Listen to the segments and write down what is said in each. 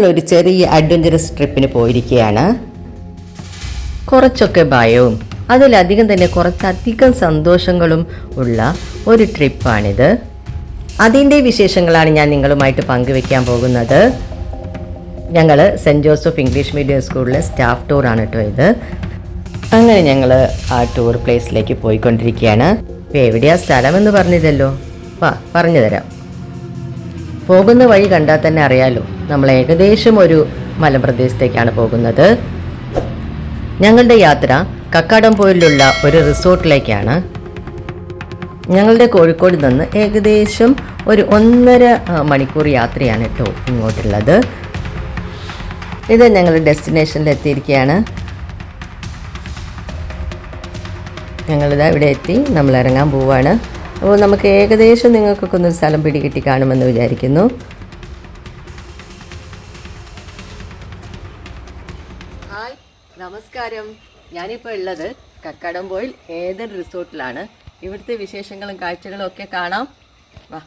ഞങ്ങളൊരു ചെറിയ അഡ്വഞ്ചറസ് ട്രിപ്പിന് പോയിരിക്കുകയാണ്. കുറച്ചൊക്കെ ഭയവും അതിലധികം തന്നെ കുറച്ചധികം സന്തോഷങ്ങളും ഉള്ള ഒരു ട്രിപ്പാണിത് അതിന്റെ വിശേഷങ്ങളാണ് ഞാൻ നിങ്ങളുമായിട്ട് പങ്കുവെക്കാൻ പോകുന്നത്. ഞങ്ങൾ സെന്റ് ജോസഫ് ഇംഗ്ലീഷ് മീഡിയം സ്കൂളിലെ സ്റ്റാഫ് ടൂറാണ് കേട്ടോ ഇത്. അങ്ങനെ ഞങ്ങൾ ആ ടൂർ പ്ലേസിലേക്ക് പോയിക്കൊണ്ടിരിക്കുകയാണ്. എവിടെയാ സ്ഥലമെന്ന് പറഞ്ഞില്ലല്ലോ. വാ പറഞ്ഞു തരാം പോകുന്ന വഴി കണ്ടാൽ തന്നെ അറിയാലോ. നമ്മൾ ഏകദേശം ഒരു മലപ്രദേശത്തേക്കാണ് പോകുന്നത്. ഞങ്ങളുടെ യാത്ര കക്കാടംപോയിലുള്ള ഒരു റിസോർട്ടിലേക്കാണ്. ഞങ്ങളുടെ കോഴിക്കോട് നിന്ന് ഏകദേശം ഒരു ഒന്നര മണിക്കൂർ യാത്രയാണ് കേട്ടോ ഇങ്ങോട്ടുള്ളത്. ഇത് ഞങ്ങൾ ഡെസ്റ്റിനേഷനിൽ എത്തിയിരിക്കുകയാണ്. ഞങ്ങളിതാ ഇവിടെ എത്തി നമ്മൾ ഇറങ്ങാൻ പോവാണ്. അപ്പോൾ നമുക്ക് ഏകദേശം നിങ്ങൾക്കൊക്കെ ഒന്നൊരു സ്ഥലം പിടികിട്ടി കാണുമെന്ന് വിചാരിക്കുന്നു. ഹായ് നമസ്കാരം. ഞാനിപ്പോൾ ഉള്ളത് കക്കാടംപോയിൽ ഏതൻ റിസോർട്ടിലാണ്. ഇവിടുത്തെ വിശേഷങ്ങളും കാഴ്ചകളും ഒക്കെ കാണാം. വാ.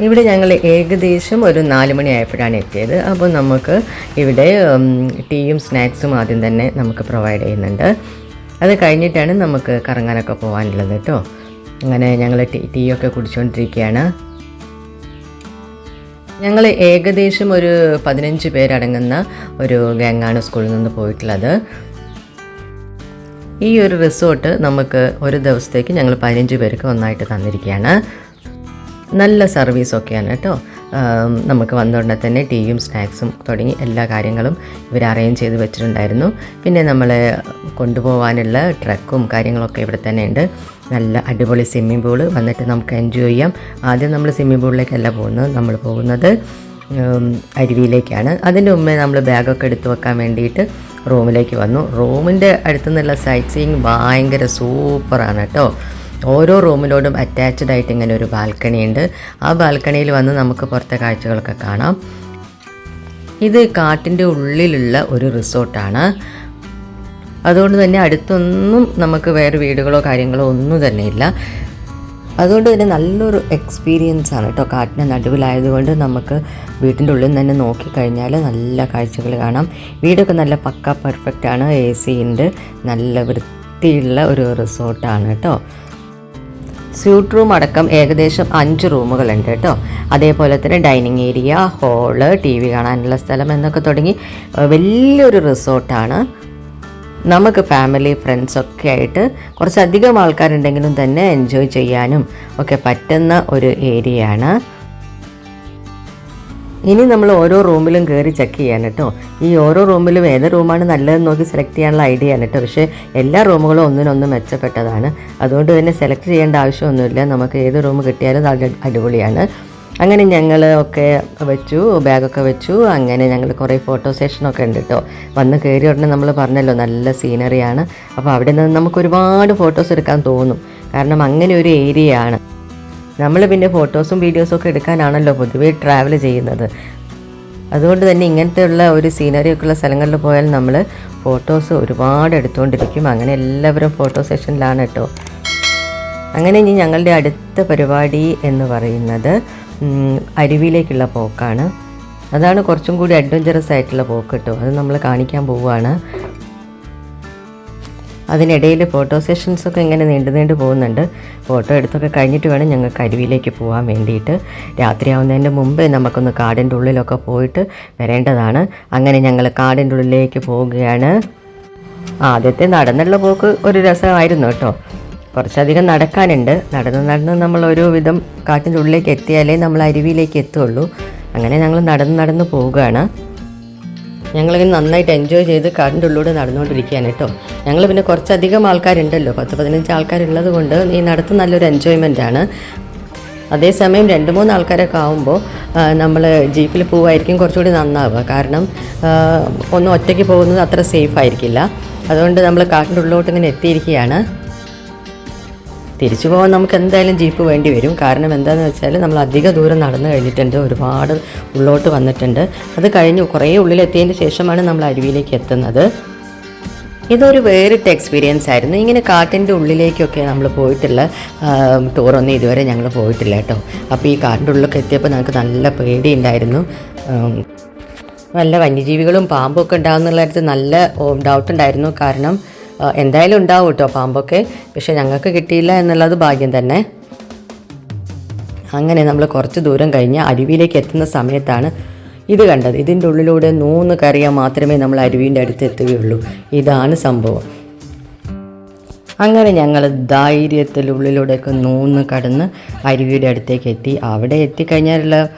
ഇവിടെ ഞങ്ങൾ ഏകദേശം ഒരു നാല് മണിയായപ്പോഴാണ് എത്തിയത്. അപ്പോൾ നമുക്ക് ഇവിടെ ടീയും സ്നാക്സും ആദ്യം തന്നെ നമുക്ക് പ്രൊവൈഡ് ചെയ്യുന്നുണ്ട്. അത് കഴിഞ്ഞിട്ടാണ് നമുക്ക് കറങ്ങാനൊക്കെ പോകാനുള്ളത് കേട്ടോ. അങ്ങനെ ഞങ്ങൾ ടീ ടീ ഒക്കെ കുടിച്ചുകൊണ്ടിരിക്കുകയാണ് ഞങ്ങൾ ഏകദേശം ഒരു പതിനഞ്ച് പേരടങ്ങുന്ന ഒരു ഗാങ്ങാണ് സ്കൂളിൽ നിന്ന് പോയിട്ടുള്ളത്. ഈ ഒരു റിസോർട്ട് നമുക്ക് ഒരു ദിവസത്തേക്ക് ഞങ്ങൾ പതിനഞ്ച് പേർക്ക് ഒന്നായിട്ട് തന്നിരിക്കുകയാണ് നല്ല സർവീസൊക്കെയാണ് കേട്ടോ. നമുക്ക് വന്നുടനെ തന്നെ ടീയും സ്നാക്സും തുടങ്ങി എല്ലാ കാര്യങ്ങളും ഇവർ അറേഞ്ച് ചെയ്ത് വെച്ചിട്ടുണ്ടായിരുന്നു. പിന്നെ നമ്മളെ കൊണ്ടുപോകാനുള്ള ട്രക്കും കാര്യങ്ങളൊക്കെ ഇവിടെ തന്നെ ഉണ്ട്. നല്ല അടിപൊളി സ്വിമ്മിംഗ് പൂൾ വന്നിട്ട് നമുക്ക് എൻജോയ് ചെയ്യാം. ആദ്യം നമ്മൾ സ്വിമ്മിംഗ് പൂളിലേക്കല്ല പോകുന്നത് നമ്മൾ പോകുന്നത് അരുവിയിലേക്കാണ്. അതിന്റെ മുമ്പേ നമ്മൾ ബാഗൊക്കെ എടുത്തു വെക്കാൻ വേണ്ടിയിട്ട് റൂമിലേക്ക് വന്നു. റൂമിന്റെ അടുത്തുനിന്നുള്ള സൈറ്റ് സീയിങ് ഭയങ്കര സൂപ്പറാണ് കേട്ടോ. ഓരോ റൂമിലോടും അറ്റാച്ച്ഡ് ആയിട്ട് ഇങ്ങനെ ഒരു ബാൽക്കണി ഉണ്ട്. ആ ബാൽക്കണിയിൽ വന്ന് നമുക്ക് പുറത്തെ കാഴ്ചകളൊക്കെ കാണാം. ഇത് കാട്ടിന്റെ ഉള്ളിലുള്ള ഒരു റിസോർട്ടാണ് അതുകൊണ്ട് തന്നെ അടുത്തൊന്നും നമുക്ക് വേറെ വീടുകളോ കാര്യങ്ങളോ ഒന്നും തന്നെ ഇല്ല. അതുകൊണ്ട് തന്നെ നല്ലൊരു എക്സ്പീരിയൻസ് ആണ് കേട്ടോ കാട്ടിന്റെ നടുവിലായതുകൊണ്ട് നമുക്ക് വീട്ടിന്റെ ഉള്ളിൽ നിന്ന് തന്നെ നോക്കിക്കഴിഞ്ഞാൽ നല്ല കാഴ്ചകൾ കാണാം. വീടൊക്കെ നല്ല പക്ക പെർഫെക്റ്റ് ആണ്. എ സി ഉണ്ട്. നല്ല വൃത്തിയുള്ള ഒരു റിസോർട്ടാണ് കേട്ടോ. സ്യൂട്ട് റൂം അടക്കം ഏകദേശം അഞ്ച് റൂമുകളുണ്ട് കേട്ടോ. അതേപോലെ തന്നെ dining area hall T V കാണാനുള്ള സ്ഥലം എന്നൊക്കെ തുടങ്ങി വലിയൊരു റിസോർട്ടാണ്. നമുക്ക് ഫാമിലി ഫ്രണ്ട്സ് ഒക്കെ ആയിട്ട് കുറച്ചധികം ആൾക്കാരുണ്ടെങ്കിലും തന്നെ എൻജോയ് ചെയ്യാനും ഒക്കെ പറ്റുന്ന ഒരു ഏരിയയാണ്. ഇനി നമ്മൾ ഓരോ റൂമിലും കയറി ചെക്ക് ചെയ്യാൻ കേട്ടോ ഈ ഓരോ റൂമിലും ഏത് റൂമാണ് നല്ലതെന്ന് നോക്കി സെലക്ട് ചെയ്യാനുള്ള ഐഡിയ ആണ് കേട്ടോ പക്ഷേ എല്ലാ റൂമുകളും ഒന്നിനൊന്ന് മെച്ചപ്പെട്ടതാണ്. അതുകൊണ്ട് തന്നെ സെലക്ട് ചെയ്യേണ്ട ആവശ്യമൊന്നുമില്ല. നമുക്ക് ഏത് റൂം കിട്ടിയാലും അത് അടിപൊളിയാണ്. അങ്ങനെ ഞങ്ങൾ ഒക്കെ വെച്ചു ബാഗൊക്കെ വെച്ചു. അങ്ങനെ ഞങ്ങൾ കുറേ ഫോട്ടോ സെഷനൊക്കെ ഉണ്ട് കേട്ടോ വന്ന് കയറി ഉടനെ നമ്മൾ പറഞ്ഞല്ലോ നല്ല സീനറിയാണ് അപ്പോൾ അവിടെ നിന്ന് നമുക്ക് ഒരുപാട് ഫോട്ടോസ് എടുക്കാൻ തോന്നും. കാരണം അങ്ങനെ ഒരു ഏരിയ ആണ്. നമ്മൾ പിന്നെ ഫോട്ടോസും വീഡിയോസും ഒക്കെ എടുക്കാനാണല്ലോ പൊതുവേ ട്രാവൽ ചെയ്യുന്നത്. അതുകൊണ്ട് തന്നെ ഇങ്ങനത്തെ ഉള്ള ഒരു സീനറി ഒക്കെ ഉള്ള സ്ഥലങ്ങളിൽ പോയാൽ നമ്മൾ ഫോട്ടോസ് ഒരുപാട് എടുത്തുകൊണ്ടിരിക്കും. അങ്ങനെ എല്ലാവരും ഫോട്ടോ സെഷനിലാണ് കേട്ടോ അങ്ങനെ ഇനി ഞങ്ങളുടെ അടുത്ത പരിപാടി എന്ന് പറയുന്നത് അരുവിയിലേക്കുള്ള പോക്കാണ്. അതാണ് കുറച്ചും കൂടി അഡ്വഞ്ചറസ് ആയിട്ടുള്ള പോക്ക് കേട്ടോ അത് നമ്മൾ കാണിക്കാൻ പോവുകയാണ്. അതിനിടയിൽ ഫോട്ടോ സെഷൻസൊക്കെ ഇങ്ങനെ നീണ്ടു നീണ്ടു പോകുന്നുണ്ട്. ഫോട്ടോ എടുത്തൊക്കെ കഴിഞ്ഞിട്ട് വേണം ഞങ്ങൾക്ക് അരുവിയിലേക്ക് പോകാൻ വേണ്ടിയിട്ട്. രാത്രിയാവുന്നതിന്റെ മുമ്പേ നമുക്കൊന്ന് കാടിന്റെ ഉള്ളിലൊക്കെ പോയിട്ട് വരേണ്ടതാണ്. അങ്ങനെ ഞങ്ങൾ കാടിന്റെ ഉള്ളിലേക്ക് പോവുകയാണ്. ആദ്യത്തെ നടന്നുള്ള പോക്ക് ഒരു രസമായിരുന്നു കേട്ടോ. കുറച്ചധികം നടക്കാനുണ്ട്. നടന്ന് നടന്ന് നമ്മൾ ഒരു വിധം കാട്ടിന്റെ ഉള്ളിലേക്ക് എത്തിയാലേ നമ്മൾ അരുവിയിലേക്ക് എത്തുള്ളൂ. അങ്ങനെ ഞങ്ങൾ നടന്ന് നടന്ന് പോവുകയാണ്. ഞങ്ങളിങ്ങനെ നന്നായിട്ട് എൻജോയ് ചെയ്ത് കാടിന്റെ ഉള്ളിലൂടെ നടന്നുകൊണ്ടിരിക്കുകയാണ് കേട്ടോ. ഞങ്ങൾ പിന്നെ കുറച്ചധികം ആൾക്കാരുണ്ടല്ലോ. പത്ത് പതിനഞ്ച് ആൾക്കാരുള്ളത് കൊണ്ട് ഈ നടത്തം നല്ലൊരു എൻജോയ്മെന്റ് ആണ്. അതേസമയം രണ്ട് മൂന്ന് ആൾക്കാരൊക്കെ ആകുമ്പോൾ നമ്മൾ ജീപ്പിൽ പോവായിരിക്കും കുറച്ചുകൂടി നന്നാവുക. കാരണം ഒന്ന് ഒറ്റയ്ക്ക് പോകുന്നത് അത്ര സേഫ് ആയിരിക്കില്ല. അതുകൊണ്ട് നമ്മൾ കാട്ടിന്റെ ഉള്ളിലോട്ട് ഇങ്ങനെ എത്തിയിരിക്കുകയാണ്. തിരിച്ചു പോകാൻ നമുക്ക് എന്തായാലും ജീപ്പ് വേണ്ടി വരും. കാരണം എന്താണെന്ന് വെച്ചാൽ നമ്മൾ അധിക ദൂരം നടന്നു കഴിഞ്ഞിട്ടുണ്ട്. ഒരുപാട് ഉള്ളോട്ട് വന്നിട്ടുണ്ട്. അത് കഴിഞ്ഞു കുറേ ഉള്ളിലെത്തിയതിന് ശേഷമാണ് നമ്മൾ അരുവിയിലേക്ക് എത്തുന്നത്. ഇതൊരു വേറിട്ട എക്സ്പീരിയൻസ് ആയിരുന്നു. ഇങ്ങനെ കാട്ടിന്റെ ഉള്ളിലേക്കൊക്കെ നമ്മൾ പോയിട്ടുള്ള ടൂറൊന്നും ഇതുവരെ ഞങ്ങൾ പോയിട്ടില്ല കേട്ടോ. അപ്പോൾ ഈ കാട്ടിന്റെ ഉള്ളിലൊക്കെ എത്തിയപ്പോൾ ഞങ്ങൾക്ക് നല്ല പേടിയുണ്ടായിരുന്നു. നല്ല വന്യജീവികളും പാമ്പൊക്കെ ഉണ്ടാകുന്നുള്ള കാര്യത്തിൽ നല്ല ഡൗട്ട് ഉണ്ടായിരുന്നു. കാരണം എന്തായാലും ഉണ്ടാവും കേട്ടോ പാമ്പൊക്കെ. പക്ഷെ ഞങ്ങൾക്ക് കിട്ടിയില്ല എന്നുള്ളത് ഭാഗ്യം തന്നെ. അങ്ങനെ നമ്മൾ കുറച്ച് ദൂരം കഴിഞ്ഞ് അരുവിയിലേക്ക് എത്തുന്ന സമയത്താണ് ഇത് കണ്ടത്. ഇതിന്റെ ഉള്ളിലൂടെ നൂന്ന് കറിയാൻ മാത്രമേ നമ്മൾ അരുവിന്റെ അടുത്ത് എത്തുകയുള്ളൂ. ഇതാണ് സംഭവം. അങ്ങനെ ഞങ്ങൾ ധൈര്യത്തിൽ ഉള്ളിലൂടെയൊക്കെ നൂന്ന് കടന്ന് അരുവിയുടെ അടുത്തേക്ക് എത്തി. അവിടെ എത്തിക്കഴിഞ്ഞാലുള്ള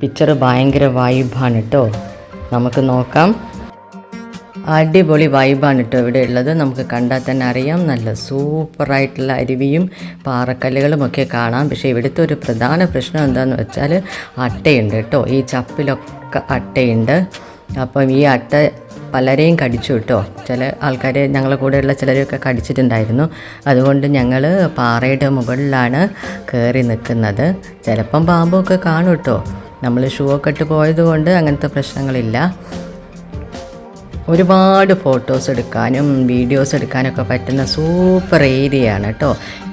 പിക്ചർ ഭയങ്കര വൈബാണ് കേട്ടോ. നമുക്ക് നോക്കാം. അടിപൊളി വൈബാണ് കേട്ടോ ഇവിടെ ഉള്ളത്. നമുക്ക് കണ്ടാൽ തന്നെ അറിയാം. നല്ല സൂപ്പറായിട്ടുള്ള അരുവിയും പാറക്കല്ലുകളും ഒക്കെ കാണാം. പക്ഷേ ഇവിടുത്തെ ഒരു പ്രധാന പ്രശ്നം എന്താണെന്ന് വെച്ചാൽ അട്ടയുണ്ട് കേട്ടോ ഈ ചപ്പിലൊക്കെ അട്ടയുണ്ട്. അപ്പം ഈ അട്ട പലരെയും കടിച്ചു കേട്ടോ ചില ആൾക്കാർ ഞങ്ങളെ കൂടെയുള്ള ചിലരെയൊക്കെ കടിച്ചിട്ടുണ്ടായിരുന്നു. അതുകൊണ്ട് ഞങ്ങൾ പാറയുടെ മുകളിലാണ് കയറി നിൽക്കുന്നത്. ചിലപ്പം പാമ്പൊക്കെ കാണും കേട്ടോ നമ്മൾ ഷൂ ഒക്കെ ഇട്ട് പോയത് കൊണ്ട് അങ്ങനത്തെ പ്രശ്നങ്ങളില്ല. ഒരുപാട് ഫോട്ടോസ് എടുക്കാനും വീഡിയോസ് എടുക്കാനൊക്കെ പറ്റുന്ന സൂപ്പർ ഏരിയ ആണ് കേട്ടോ.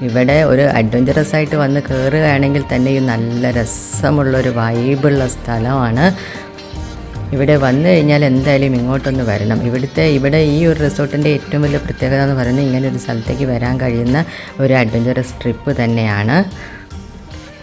ഇവിടെ ഒരു അഡ്വഞ്ചറസ് ആയിട്ട് വന്ന് കയറുകയാണെങ്കിൽ തന്നെയും നല്ല രസമുള്ളൊരു വൈബുള്ള സ്ഥലമാണ്. ഇവിടെ വന്നു കഴിഞ്ഞാൽ എന്തായാലും ഇങ്ങോട്ടൊന്ന് വരണം. ഇവിടുത്തെ ഇവിടെ ഈ ഒരു റിസോർട്ടിന്റെ ഏറ്റവും വലിയ പ്രത്യേകത എന്ന് പറയുന്നത് ഇങ്ങനെ ഒരു സ്ഥലത്തേക്ക് വരാൻ കഴിയുന്ന ഒരു അഡ്വഞ്ചറസ് ട്രിപ്പ് തന്നെയാണ്.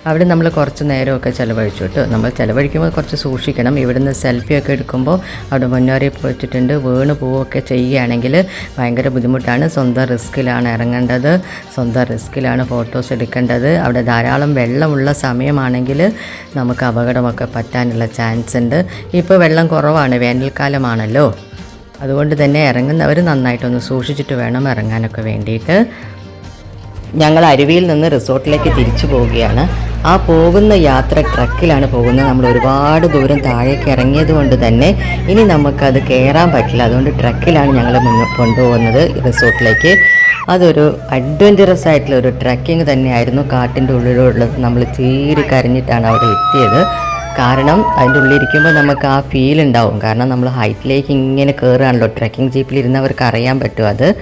അവിടെ നമ്മൾ കുറച്ച് നേരമൊക്കെ ചിലവഴിച്ചു കേട്ടോ. നമ്മൾ ചിലവഴിക്കുമ്പോൾ കുറച്ച് സൂക്ഷിക്കണം. ഇവിടുന്ന് സെൽഫിയൊക്കെ എടുക്കുമ്പോൾ അവിടെ മുന്നറിയിപ്പ് വെച്ചിട്ടുണ്ട് വീണ് പോവുകയൊക്കെ ചെയ്യുകയാണെങ്കിൽ ഭയങ്കര ബുദ്ധിമുട്ടാണ്. സ്വന്തം റിസ്കിലാണ് ഇറങ്ങേണ്ടത്. സ്വന്തം റിസ്കിലാണ് ഫോട്ടോസ് എടുക്കേണ്ടത്. അവിടെ ധാരാളം വെള്ളമുള്ള സമയമാണെങ്കിൽ നമുക്ക് അപകടമൊക്കെ പറ്റാനുള്ള ചാൻസ് ഉണ്ട്. ഇപ്പോൾ വെള്ളം കുറവാണ്. വേനൽക്കാലമാണല്ലോ. അതുകൊണ്ട് തന്നെ ഇറങ്ങുന്നവർ നന്നായിട്ടൊന്ന് സൂക്ഷിച്ചിട്ട് വേണം ഇറങ്ങാനൊക്കെ വേണ്ടിയിട്ട്. ഞങ്ങൾ അരുവിയിൽ നിന്ന് റിസോർട്ടിലേക്ക് തിരിച്ചു പോവുകയാണ്. ആ പോകുന്ന യാത്ര ട്രക്കിലാണ് പോകുന്നത്. നമ്മൾ ഒരുപാട് ദൂരം താഴേക്ക് ഇറങ്ങിയത് കൊണ്ട് തന്നെ ഇനി നമുക്കത് കയറാൻ പറ്റില്ല. അതുകൊണ്ട് ട്രക്കിലാണ് ഞങ്ങൾ മുന്നോട്ട് കൊണ്ടുപോകുന്നത് റിസോർട്ടിലേക്ക്. അതൊരു അഡ്വഞ്ചറസ് ആയിട്ടുള്ള ഒരു ട്രക്കിംഗ് തന്നെയായിരുന്നു. കാട്ടിന്റെ ഉള്ളിലുള്ളത് നമ്മൾ തീരെ കരഞ്ഞിട്ടാണ് അവിടെ എത്തിയത്. കാരണം അതിന്റെ ഉള്ളിലിരിക്കുമ്പോൾ നമുക്ക് ആ ഫീൽ ഉണ്ടാവും. കാരണം നമ്മൾ ഹൈറ്റിലേക്ക് ഇങ്ങനെ കയറുകയാണല്ലോ ട്രക്കിംഗ് ജീപ്പിൽ ഇരുന്നവർക്ക് അറിയാൻ പറ്റും അത്.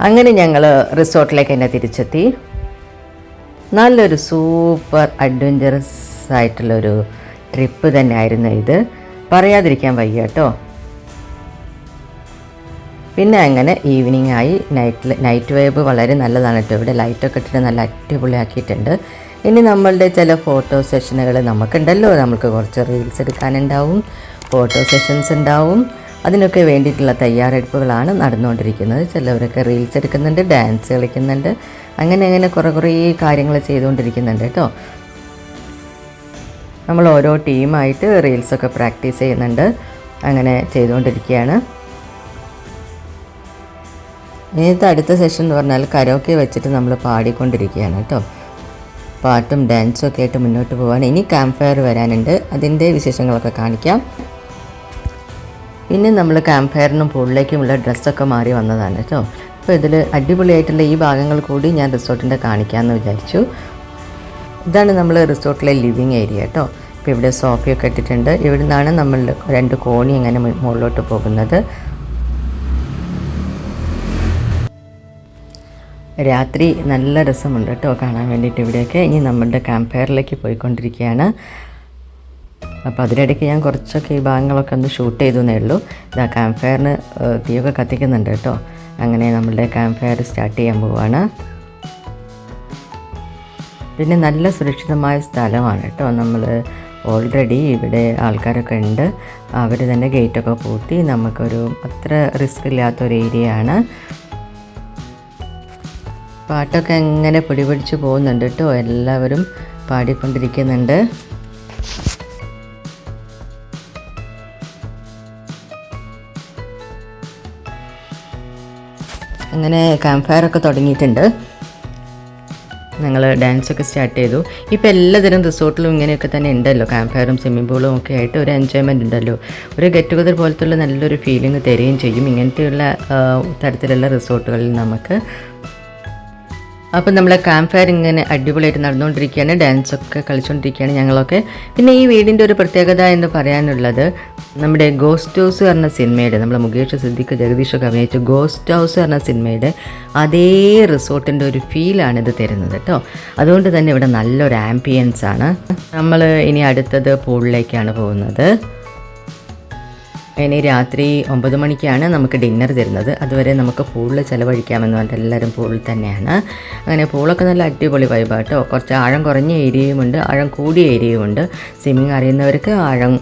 അങ്ങനെ ഞങ്ങൾ റിസോർട്ടിലേക്ക് തന്നെ തിരിച്ചെത്തി. നല്ലൊരു സൂപ്പർ അഡ്വഞ്ചറസ് ആയിട്ടുള്ളൊരു ട്രിപ്പ് തന്നെയായിരുന്നു ഇത്. പറയാതിരിക്കാൻ വയ്യ കേട്ടോ. പിന്നെ അങ്ങനെ ഈവനിങ് ആയി. നൈറ്റിൽ നൈറ്റ് വൈബ് വളരെ നല്ലതാണ് കേട്ടോ. ഇവിടെ ലൈറ്റൊക്കെ ഇട്ടിട്ട് നല്ല അടിപൊളിയാക്കിയിട്ടുണ്ട്. ഇനി നമ്മളുടെ ചില ഫോട്ടോ സെഷനുകൾ നമുക്കുണ്ടല്ലോ. നമുക്ക് കുറച്ച് റീൽസ് എടുക്കാനുണ്ടാവും. ഫോട്ടോ സെഷൻസ് ഉണ്ടാവും. അതിനൊക്കെ വേണ്ടിയിട്ടുള്ള തയ്യാറെടുപ്പുകളാണ് നടന്നുകൊണ്ടിരിക്കുന്നത്. ചിലവരൊക്കെ റീൽസ് എടുക്കുന്നുണ്ട് ഡാൻസ് കളിക്കുന്നുണ്ട് അങ്ങനെ അങ്ങനെ കുറേ കുറേ കാര്യങ്ങൾ ചെയ്തുകൊണ്ടിരിക്കുന്നുണ്ട് കേട്ടോ. നമ്മൾ ഓരോ ടീമായിട്ട് റീൽസൊക്കെ പ്രാക്ടീസ് ചെയ്യുന്നുണ്ട്. അങ്ങനെ ചെയ്തുകൊണ്ടിരിക്കുകയാണ്. ഇന്നത്തെ അടുത്ത സെഷൻ എന്ന് പറഞ്ഞാൽ കരോക്കെ വെച്ചിട്ട് നമ്മൾ പാടിക്കൊണ്ടിരിക്കുകയാണ് കേട്ടോ. പാട്ടും ഡാൻസും ഒക്കെ ആയിട്ട് മുന്നോട്ട് പോകാൻ ഇനി ക്യാമ്പ് ഫയർ വരാനുണ്ട്. അതിന്റെ വിശേഷങ്ങളൊക്കെ കാണിക്കാം. പിന്നെ നമ്മൾ ക്യാമ്പ് ഫയറിനും പൂളിലേക്കുമുള്ള ഡ്രസ്സൊക്കെ മാറി വന്നതാണ് കേട്ടോ അപ്പോൾ ഇതിൽ അടിപൊളിയായിട്ടുള്ള ഈ ഭാഗങ്ങൾ കൂടി ഞാൻ റിസോർട്ടിന്റെ കാണിക്കാമെന്ന് വിചാരിച്ചു. ഇതാണ് നമ്മൾ റിസോർട്ടിലെ ലിവിങ് ഏരിയ കേട്ടോ ഇപ്പോൾ ഇവിടെ സോഫയൊക്കെ ഇട്ടിട്ടുണ്ട്. ഇവിടെ നിന്നാണ് നമ്മൾ രണ്ട് കോണി ഇങ്ങനെ മുകളിലോട്ട് പോകുന്നത്. രാത്രി നല്ല രസമുണ്ട് കേട്ടോ കാണാൻ വേണ്ടിയിട്ട് ഇവിടെയൊക്കെ. ഇനി നമ്മളുടെ ക്യാമ്പ് ഫയറിലേക്ക് പോയിക്കൊണ്ടിരിക്കുകയാണ്. അപ്പോൾ അതിനിടയ്ക്ക് ഞാൻ കുറച്ചൊക്കെ ഈ ഭാഗങ്ങളൊക്കെ ഒന്ന് ഷൂട്ട് ചെയ്തു എന്നേ ഉള്ളൂ. ഇതാ ക്യാമ്പ് ഫയറിന് തീയൊക്കെ കത്തിക്കുന്നുണ്ട് കേട്ടോ. അങ്ങനെ നമ്മളുടെ ക്യാമ്പ് ഫയർ സ്റ്റാർട്ട് ചെയ്യാൻ പോവാണ്. പിന്നെ നല്ല സുരക്ഷിതമായ സ്ഥലമാണ് കേട്ടോ. നമ്മൾ ഓൾറെഡി ഇവിടെ ആൾക്കാരൊക്കെ ഉണ്ട്. അവർ തന്നെ ഗേറ്റൊക്കെ പൂട്ടി നമുക്കൊരു അത്ര റിസ്ക് ഇല്ലാത്തൊരു ഏരിയ ആണ്. പാട്ടൊക്കെ എങ്ങനെ പിടിപിടിച്ച് പോകുന്നുണ്ട് കേട്ടോ. എല്ലാവരും പാടിക്കൊണ്ടിരിക്കുന്നുണ്ട്. അങ്ങനെ ക്യാമ്പ് ഫയറൊക്കെ തുടങ്ങിയിട്ടുണ്ട്. ഞങ്ങൾ ഡാൻസൊക്കെ സ്റ്റാർട്ട് ചെയ്തു. ഇപ്പോൾ എല്ലാതരം റിസോർട്ടിലും ഇങ്ങനെയൊക്കെ തന്നെ ഉണ്ടല്ലോ. ക്യാമ്പ് ഫയറും സ്വിമ്മിംഗ് പൂളും ഒക്കെ ആയിട്ട് ഒരു എൻജോയ്മെന്റ് ഉണ്ടല്ലോ. ഒരു ഗെറ്റ് ടുഗദർ പോലത്തുള്ള നല്ലൊരു ഫീലിംഗ് തരികയും ചെയ്യും. ഇങ്ങനത്തെയുള്ള തരത്തിലുള്ള റിസോർട്ടുകളിൽ നമുക്ക് അപ്പം നമ്മൾ ക്യാമ്പ് ഫയർ ഇങ്ങനെ അടിപൊളിയായിട്ട് നടന്നുകൊണ്ടിരിക്കുകയാണ് ഡാൻസൊക്കെ കളിച്ചുകൊണ്ടിരിക്കുകയാണ് ഞങ്ങളൊക്കെ. പിന്നെ ഈ വീടിന്റെ ഒരു പ്രത്യേകത എന്ന് പറയാനുള്ളത് നമ്മുടെ ഗോസ്റ്റ് ഹൗസ് പറഞ്ഞ സിനിമയുടെ നമ്മുടെ മുകേഷ് സിദ്ദിഖ് ജഗദീഷൊക്കെ അഭിനയിച്ച ഗോസ്റ്റ് ഹൗസ് പറഞ്ഞ സിനിമയുടെ അതേ റിസോർട്ടിന്റെ ഒരു ഫീലാണ് ഇത് തരുന്നത് കേട്ടോ. അതുകൊണ്ട് തന്നെ ഇവിടെ നല്ലൊരു ആംബിയൻസ് ആണ്. നമ്മൾ ഇനി അടുത്തത് പൂളിലേക്കാണ് പോകുന്നത്. ഇനി രാത്രി ഒമ്പത് മണിക്കാണ് നമുക്ക് ഡിന്നർ തരുന്നത്. അതുവരെ നമുക്ക് പൂളിൽ ചിലവഴിക്കാമെന്ന് പറഞ്ഞിട്ട് എല്ലാവരും പൂളിൽ തന്നെയാണ്. അങ്ങനെ പൂളൊക്കെ നല്ല അടിപൊളി വൈബാട്ടോ. കുറച്ച് ആഴം കുറഞ്ഞ ഏരിയയുമുണ്ട് ആഴം കൂടിയ ഏരിയയുമുണ്ട് സ്വിമ്മിങ് അറിയുന്നവർക്ക് ആഴം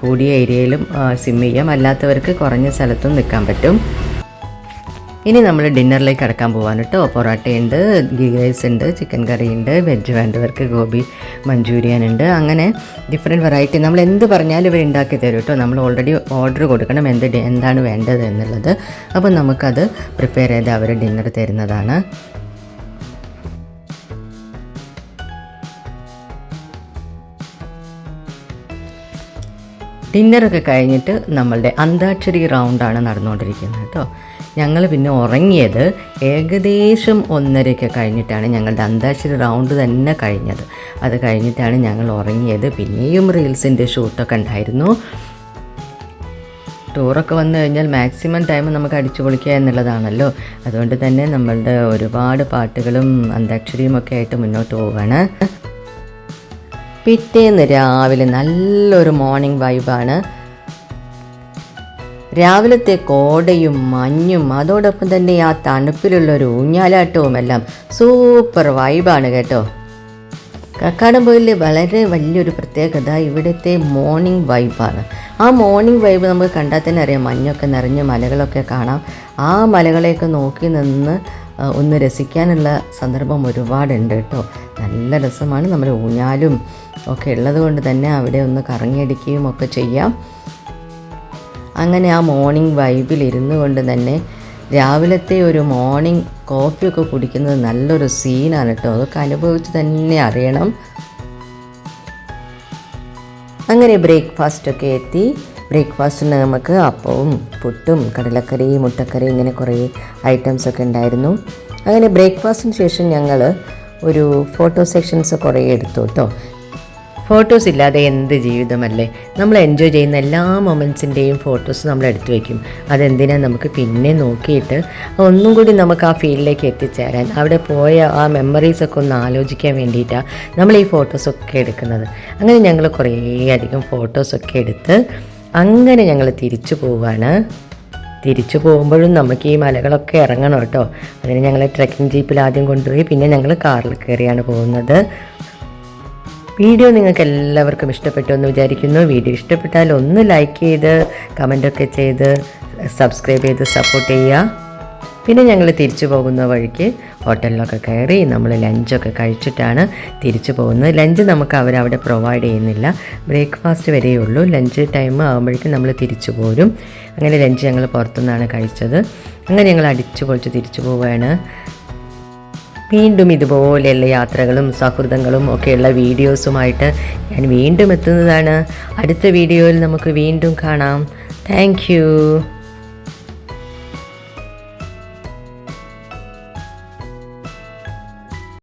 കൂടിയ ഏരിയയിലും സ്വിം ചെയ്യാം. അല്ലാത്തവർക്ക് കുറഞ്ഞ സ്ഥലത്തും നിൽക്കാൻ പറ്റും. ഇനി നമ്മൾ ഡിന്നറിലേക്ക് കിടക്കാൻ പോകാൻ കേട്ടോ. പൊറോട്ടയുണ്ട് ഗീ റൈസ് ഉണ്ട് ചിക്കൻ കറി ഉണ്ട് വെജ് വേണ്ടവർക്ക് ഗോബി മഞ്ചൂരിയൻ ഉണ്ട്. അങ്ങനെ ഡിഫറെന്റ് വെറൈറ്റി നമ്മൾ എന്ത് പറഞ്ഞാലും ഇവർ ഉണ്ടാക്കി തരും കേട്ടോ. നമ്മൾ ഓൾറെഡി ഓർഡർ കൊടുക്കണം എന്ത് എന്താണ് വേണ്ടത് എന്നുള്ളത്. അപ്പോൾ നമുക്കത് പ്രിപ്പയർ ചെയ്ത് അവർ ഡിന്നർ തരുന്നതാണ്. ഡിന്നറൊക്കെ കഴിഞ്ഞിട്ട് നമ്മളുടെ അന്താക്ഷരി റൗണ്ടാണ് നടന്നുകൊണ്ടിരിക്കുന്നത് കേട്ടോ. ഞങ്ങൾ പിന്നെ ഉറങ്ങിയത് ഏകദേശം ഒന്നരയൊക്കെ കഴിഞ്ഞിട്ടാണ് ഞങ്ങളുടെ അന്താക്ഷരി റൗണ്ട് തന്നെ കഴിഞ്ഞത്. അത് കഴിഞ്ഞിട്ടാണ് ഞങ്ങൾ ഉറങ്ങിയത്. പിന്നെയും റീൽസിന്റെ ഷൂട്ടൊക്കെ ഉണ്ടായിരുന്നു. ടൂറൊക്കെ വന്നു കഴിഞ്ഞാൽ മാക്സിമം ടൈം നമുക്ക് അടിച്ചു പൊളിക്കുക എന്നുള്ളതാണല്ലോ. അതുകൊണ്ട് തന്നെ നമ്മളുടെ ഒരുപാട് പാട്ടുകളും അന്താക്ഷരിയും ഒക്കെ ആയിട്ട് മുന്നോട്ട് പോവുകയാണ്. പിറ്റേന്ന് രാവിലെ നല്ലൊരു മോർണിംഗ് വൈബാണ് രാവിലത്തെ കോടയും മഞ്ഞും അതോടൊപ്പം തന്നെ ആ തണുപ്പിലുള്ള ഒരു ഊഞ്ഞാലാട്ടവും എല്ലാം സൂപ്പർ വൈബാണ് കേട്ടോ. കക്കാടംപൊയിലെ വളരെ വലിയൊരു പ്രത്യേകത ഇവിടുത്തെ മോർണിംഗ് വൈബാണ് ആ മോർണിംഗ് വൈബ് നമുക്ക് കണ്ടാൽ തന്നെ അറിയാം മഞ്ഞൊക്കെ നിറഞ്ഞ മലകളൊക്കെ കാണാം. ആ മലകളെയൊക്കെ നോക്കി നിന്ന് ഒന്ന് രസിക്കാനുള്ള സന്ദർഭം ഒരുപാടുണ്ട് കേട്ടോ. നല്ല രസമാണ് നമ്മൾ ഊഞ്ഞാലും ഒക്കെ ഉള്ളത് കൊണ്ട് തന്നെ അവിടെ ഒന്ന് കറങ്ങിയടിക്കുകയും ഒക്കെ ചെയ്യാം. അങ്ങനെ ആ മോർണിംഗ് വൈബിൽ ഇരുന്നു കൊണ്ട് തന്നെ രാവിലത്തെ ഒരു മോർണിംഗ് കോഫിയൊക്കെ കുടിക്കുന്നത് നല്ലൊരു സീനാണ് കേട്ടോ. അതൊക്കെ അനുഭവിച്ച് തന്നെ അറിയണം. അങ്ങനെ ബ്രേക്ക്ഫാസ്റ്റ് ഒക്കെ എത്തി. ബ്രേക്ക്ഫാസ്റ്റിന് നമുക്ക്. അപ്പവും പുട്ടും കടലക്കറി മുട്ടക്കറി ഇങ്ങനെ കുറേ ഐറ്റംസൊക്കെ ഉണ്ടായിരുന്നു. അങ്ങനെ ബ്രേക്ക്ഫാസ്റ്റിന് ശേഷം ഞങ്ങൾ ഒരു ഫോട്ടോ സെക്ഷൻസ് കുറേ എടുത്തു കേട്ടോ ഫോട്ടോസ് ഇല്ലാതെ എന്ത് ജീവിതമല്ലേ? നമ്മൾ എൻജോയ് ചെയ്യുന്ന എല്ലാ മൊമെന്റ്സിന്റെയും ഫോട്ടോസ് നമ്മൾ എടുത്തു വയ്ക്കും അതെന്തിനാ നമുക്ക് പിന്നെ നോക്കിയിട്ട് ഒന്നും കൂടി നമുക്ക് ആ ഫീൽഡിലേക്ക് എത്തിച്ചേരാൻ അവിടെ പോയ ആ മെമ്മറീസൊക്കെ ഒന്ന് ആലോചിക്കാൻ വേണ്ടിയിട്ടാണ് നമ്മൾ ഈ ഫോട്ടോസൊക്കെ എടുക്കുന്നത്. അങ്ങനെ ഞങ്ങൾ കുറേ അധികം ഫോട്ടോസൊക്കെ എടുത്ത് അങ്ങനെ ഞങ്ങൾ തിരിച്ചു പോവുകയാണ് തിരിച്ചു പോകുമ്പോഴും നമുക്ക് ഈ മലകളൊക്കെ ഇറങ്ങണം കേട്ടോ. അതിന് ഞങ്ങൾ ട്രക്കിംഗ് ജീപ്പിൽ ആദ്യം കൊണ്ടുപോയി പിന്നെ ഞങ്ങൾ കാറിൽ കയറിയാണ് പോകുന്നത്. വീഡിയോ നിങ്ങൾക്ക് എല്ലാവർക്കും ഇഷ്ടപ്പെട്ടു എന്ന് വിചാരിക്കുന്നു. വീഡിയോ ഇഷ്ടപ്പെട്ടാൽ ഒന്ന് ലൈക്ക് ചെയ്ത് കമന്റൊക്കെ ചെയ്ത് സബ്സ്ക്രൈബ് ചെയ്ത് സപ്പോർട്ട് ചെയ്യുക. പിന്നെ ഞങ്ങൾ തിരിച്ചു പോകുന്ന വഴിക്ക് ഹോട്ടലിലൊക്കെ കയറി നമ്മൾ ലഞ്ചൊക്കെ കഴിച്ചിട്ടാണ് തിരിച്ചു പോകുന്നത്. ലഞ്ച് നമുക്ക് അവരവിടെ പ്രൊവൈഡ് ചെയ്യുന്നില്ല. ബ്രേക്ക്ഫാസ്റ്റ് വരെയേ ഉള്ളൂ. ലഞ്ച് ടൈം ആകുമ്പോഴേക്കും നമ്മൾ തിരിച്ചു പോരും. അങ്ങനെ ലഞ്ച് ഞങ്ങൾ പുറത്തുനിന്നാണ് കഴിച്ചത്. അങ്ങനെ ഞങ്ങൾ അടിച്ചു പൊളിച്ച് തിരിച്ചു പോവുകയാണ്. വീണ്ടും ഇതുപോലെയുള്ള യാത്രകളും സൗഹൃദങ്ങളും ഒക്കെയുള്ള വീഡിയോസുമായിട്ട് ഞാൻ വീണ്ടും എത്തുന്നതാണ്. അടുത്ത വീഡിയോയിൽ നമുക്ക് വീണ്ടും കാണാം. താങ്ക്